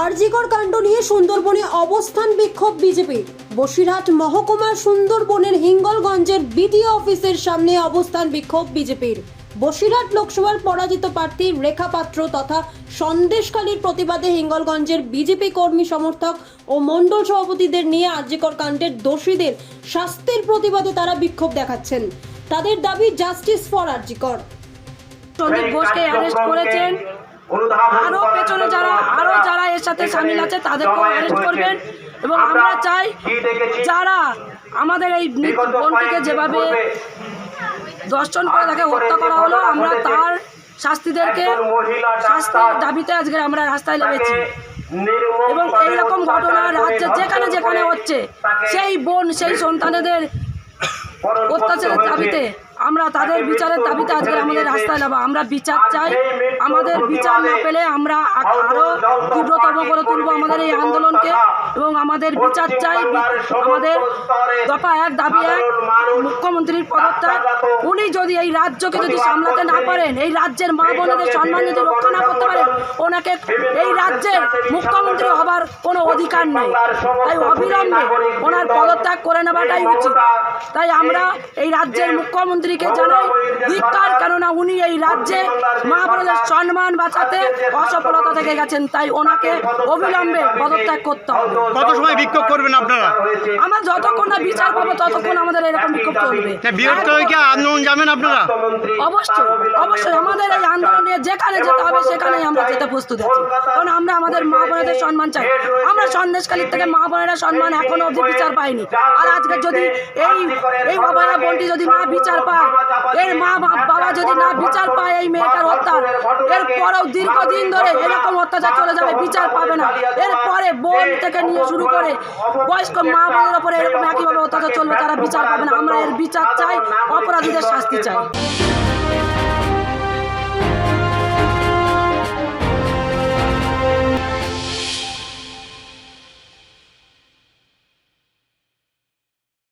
আরজিকর কাণ্ড নিয়ে সুন্দরবনে অবস্থান বিক্ষোভ বিজেপির বসিরহাট মহকুমার সুন্দরবনের হিঙ্গলগঞ্জের বিডিও অফিসের সামনে অবস্থান বিক্ষোভ বিজেপির। বসিরহাট লোকসভার পরাজিত প্রার্থী রেখা পাত্র তথা সন্দেশখালীর প্রতিবাদে হিঙ্গলগঞ্জের বিজেপি কর্মী সমর্থক ও মণ্ডল সভাপতিদের নিয়ে আরজিকর কাণ্ডের দোষীদের শাস্তির প্রতিবাদে তারা বিক্ষোভ দেখাচ্ছেন। তাদের দাবি, জাস্টিস ফর আরজিকর। সন্দীপ ঘোষকে অ্যারেস্ট করেছেন। আরও পেছনে যারা আরও যারা এর সাথে সামিল আছে তাদেরকেও অ্যারেস্ট করবেন। এবং আমরা চাই যারা আমাদের এই বোনটিকে যেভাবে দর্শন করে তাকে হত্যা করা হলো আমরা তার শাস্তিদেরকে শাস্তির দাবিতে আজকে আমরা রাস্তায় নেমেছি। এবং এইরকম ঘটনা রাজ্যে যেখানে যেখানে হচ্ছে সেই বোন সেই সন্তানেদের অত্যাচারের দাবিতে আমরা তাদের বিচারের দাবিতে আজকে আমাদের রাস্তায় নামা। আমরা বিচার চাই। আমাদের বিচার না পেলে আমরা আ- আরও তীব্রতম করে তুলব আমাদের এই আন্দোলনকে। এবং আমাদের বিচার চাই। আমাদের দফা এক দাবি এক মুখ্যমন্ত্রীর পদত্যাগ। উনি যদি এই রাজ্যকে যদি সামলাতে না পারেন এই রাজ্যের মা বোনেদের সম্মান যদি রক্ষা না করতে পারেন ওনাকে এই রাজ্যের মুখ্যমন্ত্রী হবার কোনো অধিকার নেই। তাই অবিলম্বে ওনার পদত্যাগ করে নেওয়াটাই উচিত। তাই আমরা এই রাজ্যের মুখ্যমন্ত্রীকে জানাই ধিক্কার কেননা উনি এই রাজ্যে মা বোনদের সম্মান বাঁচাতে অসফলতা থেকে গেছেন তাই ওনাকে অবিলম্বে পদত্যাগ করতে হবে। কত সময় বিক্ষোভ করবেন আপনারা? আমরা যতক্ষণ না বিচার পাবো ততক্ষণ আমাদের এরকম বিক্ষোভ চলবে। কি আন্দোলন যাবেন আপনারা? অবশ্যই অবশ্যই আমাদের এই আন্দোলনে যেখানে যেতে হবে সেখানেই আমরা যেতে প্রস্তুত আছি। কারণ আমরা আমাদের মা বোনেদের সম্মান চাই। আমরা সন্দেশকালীর থেকে মা বোনেরা সম্মান এখনও অবধি বিচার পাইনি। আর আজকে যদি এই এই অভয়া বোনটি যদি না বিচার পায় এর মা বাবা যদি না বিচার পায় এই মেয়েটার হত্যার এরপরেও দীর্ঘদিন ধরে এরকম অত্যাচার চলে যাবে বিচার পাবে না। এরপরে বোন থেকে নিয়ে শুরু করে বয়স্ক মা বোনের ওপরে এরকম একইভাবে অত্যাচার চলবে তারা বিচার পাবে না। আমরা এর বিচার চাই অপরাধীদের শাস্তি চাই।